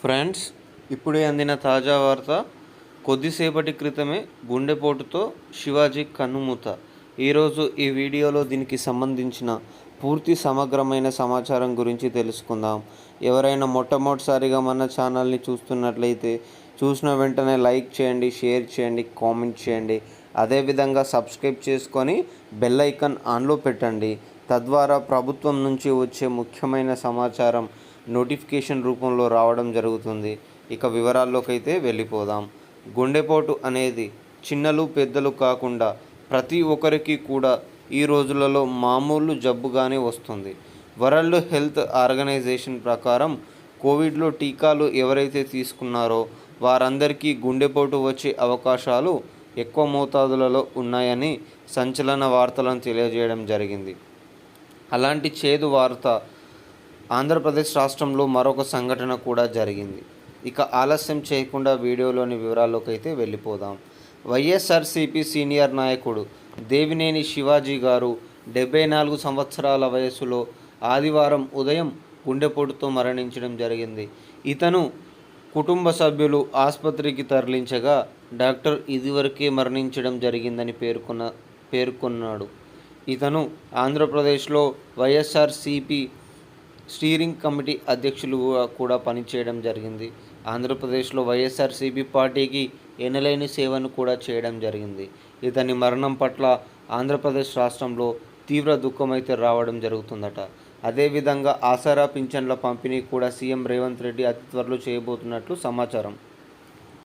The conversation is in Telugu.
ఫ్రెండ్స్ ఇప్పుడే అందిన తాజా వార్త కొద్దిసేపటి క్రితమే గుండెపోటుతో శివాజీ కన్నుమూత. ఈరోజు ఈ వీడియోలో దీనికి సంబంధించిన పూర్తి సమగ్రమైన సమాచారం గురించి తెలుసుకుందాం. ఎవరైనా మొట్టమొదటిసారిగా మన ఛానల్ని చూస్తున్నట్లయితే చూసిన వెంటనే లైక్ చేయండి షేర్ చేయండి కామెంట్ చేయండి. అదేవిధంగా సబ్స్క్రైబ్ చేసుకొని బెల్ ఐకాన్ ఆన్లో పెట్టండి. తద్వారా ప్రభుత్వం నుంచి వచ్చే ముఖ్యమైన సమాచారం నోటిఫికేషన్ రూపంలో రావడం జరుగుతుంది. ఇక వివరాల్లోకైతే వెళ్ళిపోదాం. గుండెపోటు అనేది చిన్నలు పెద్దలు కాకుండా ప్రతి ఒక్కరికి కూడా ఈ రోజులలో మామూలు జబ్బుగానే వస్తుంది. వరల్డ్ హెల్త్ ఆర్గనైజేషన్ ప్రకారం కోవిడ్లో టీకాలు ఎవరైతే తీసుకున్నారో వారందరికీ గుండెపోటు వచ్చే అవకాశాలు ఎక్కువ మోతాదులలో ఉన్నాయని సంచలన వార్తలను తెలియజేయడం జరిగింది. అలాంటి చేదు వార్త ఆంధ్రప్రదేశ్ రాష్ట్రంలో మరొక సంఘటన కూడా జరిగింది. ఇక ఆలస్యం చేయకుండా వీడియోలోని వివరాల్లోకి అయితే వెళ్ళిపోదాం. వైఎస్ఆర్సీపీ సీనియర్ నాయకుడు దేవినేని శివాజీ గారు డెబ్బై నాలుగు సంవత్సరాల వయసులో ఆదివారం ఉదయం గుండెపోటుతో మరణించడం జరిగింది. ఇతను కుటుంబ సభ్యులు ఆసుపత్రికి తరలించగా డాక్టర్ ఇదివరకే మరణించడం జరిగిందని పేర్కొన్న పేర్కొన్నాడు. ఇతను ఆంధ్రప్రదేశ్లో వైఎస్ఆర్సిపి స్టీరింగ్ కమిటీ అధ్యక్షులుగా కూడా పనిచేయడం జరిగింది. ఆంధ్రప్రదేశ్లో వైఎస్ఆర్సీపీ పార్టీకి ఎనలేని సేవను కూడా చేయడం జరిగింది. ఇతని మరణం పట్ల ఆంధ్రప్రదేశ్ రాష్ట్రంలో తీవ్ర దుఃఖమైతే రావడం జరుగుతుందట. అదేవిధంగా ఆసరా పింఛన్ల పంపిణీ కూడా సీఎం రేవంత్ రెడ్డి అతి త్వరలో చేయబోతున్నట్లు సమాచారం.